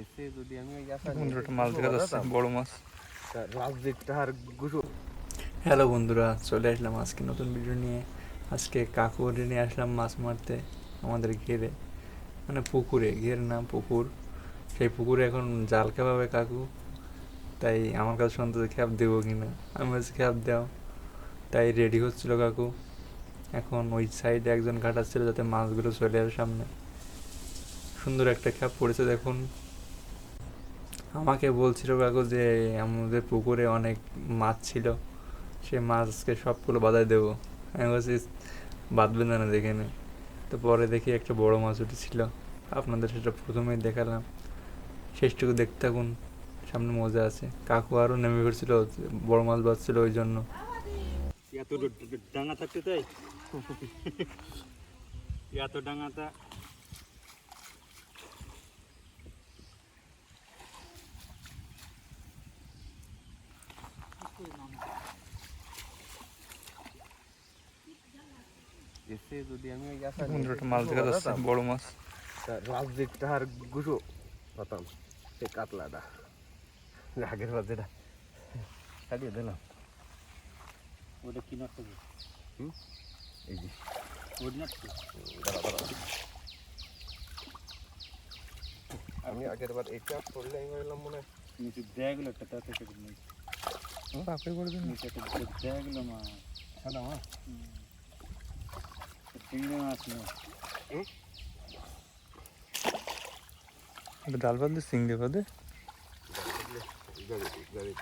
এসে যদি আমি মাছ দেখা যাচ্ছে বড় মাছ। রাজদিকটা আর গুছো হ্যালো বন্ধুরা চলে আসলাম আজকে নতুন ভিডিও নিয়ে। আজকে কাকুরে নিয়ে আসলাম মাছ মারতে আমাদের ঘেরে। মানে পুকুরে ঘের না পুকুর। সেই পুকুরে এখন জাল খেপাবে কাকু। তাই আমার কাছে শুনতে খ্যাপ দেবো কিনা? আমি বলছি খ্যাপ দাও। তাই রেডি হচ্ছিল কাকু। এখন ওই সাইডে একজন ঘাটাচ্ছিল যাতে মাছগুলো চলে আসে সামনে। সুন্দর একটা খ্যাপ পড়েছে দেখুন। আমাকে বলছিল কাকু যে, আমাদের পুকুরে অনেক মাছ ছিল, সে মাছকে সবগুলো বাধাই দেবো। আমি বলছি বাঁধবে না, দেখে নে তো পরে দেখি একটা বড় মাছ উঠেছিল। আপনাদের সেটা প্রথমেই দেখালাম। শেষটুকু দেখতে থাকুন, সামনে মজা আছে। কাকু আরও নেমে পড়ছিল, বড় মাছ বাঁচছিল ওই জন্য। এত ডাঙা থাকতে তাই এত ডাঙাটা এসে যদি আমি ওই আসা মাছ দেখা যাচ্ছে বড় মাছ। রাজদিকটা আর গুছো পাতাম সে কাতলাটা আগের বার যেটা কাটিয়ে দিলাম। ওটা কি নষ্ট হবে? এই যে। ওটা নষ্ট আমি আগের বার এটা করলে আমি ভাবলাম মনে হয় নিচে দেয়া গেলো একটা তাতে নেই। পাপে করে দিন নিচে একটা দেয়া গেলো মা। সাদা মাছ চিংড়ি মাছ ডাল বাদ দিয়ে সিংড়ে বাদে গাড়ি গাড়ি